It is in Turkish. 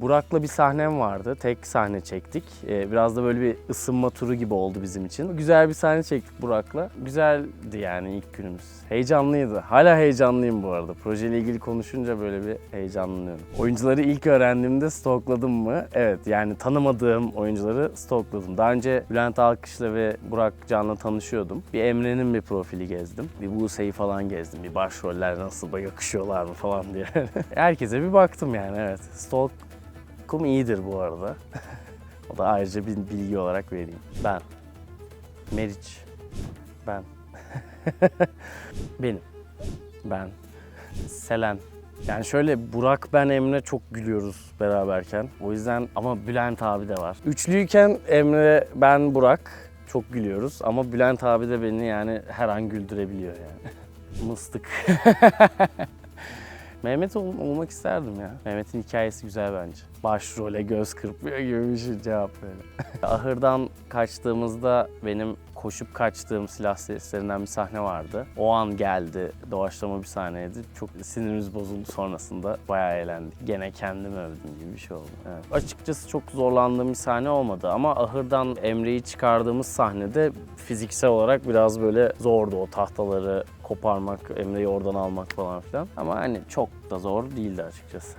Burak'la bir sahnem vardı. Tek sahne çektik. Ee, biraz da böyle bir ısınma turu gibi oldu bizim için. Güzel bir sahne çektik Burak'la. Güzeldi yani ilk günümüz. Heyecanlıydı. Hala heyecanlıyım bu arada. Projeyle ilgili konuşunca böyle bir heyecanlanıyorum. Oyuncuları ilk öğrendiğimde stokladım mı? Evet yani tanımadığım oyuncuları stokladım. Daha önce Bülent Alkış'la ve Burak Can'la tanışıyordum. Bir Emre'nin bir profili gezdim. Bir Buse'yi falan gezdim. Bir başroller nasıl yakışıyorlar mı falan diye. Herkese bir baktım yani evet. Stalk Kum iyidir bu arada. o da ayrıca bir bilgi olarak vereyim. Ben. Meriç. Ben. Benim. Ben. Selen. Yani şöyle Burak, ben, Emre çok gülüyoruz beraberken. O yüzden ama Bülent abi de var. Üçlüyken Emre, ben, Burak çok gülüyoruz. Ama Bülent abi de beni yani her an güldürebiliyor yani. Mıstık. Mehmet ol- olmak isterdim ya. Mehmet'in hikayesi güzel bence. Başrole göz kırpıyor gibi bir şey cevap böyle. Ahırdan kaçtığımızda benim koşup kaçtığım silah seslerinden bir sahne vardı. O an geldi. Doğaçlama bir sahneydi. Çok sinirimiz bozuldu sonrasında. Bayağı eğlendik. Gene kendimi övdüm gibi bir şey oldu. Evet. Açıkçası çok zorlandığım bir sahne olmadı ama ahırdan Emre'yi çıkardığımız sahnede fiziksel olarak biraz böyle zordu o tahtaları koparmak, Emre'yi oradan almak falan filan. Ama hani çok da zor değildi açıkçası.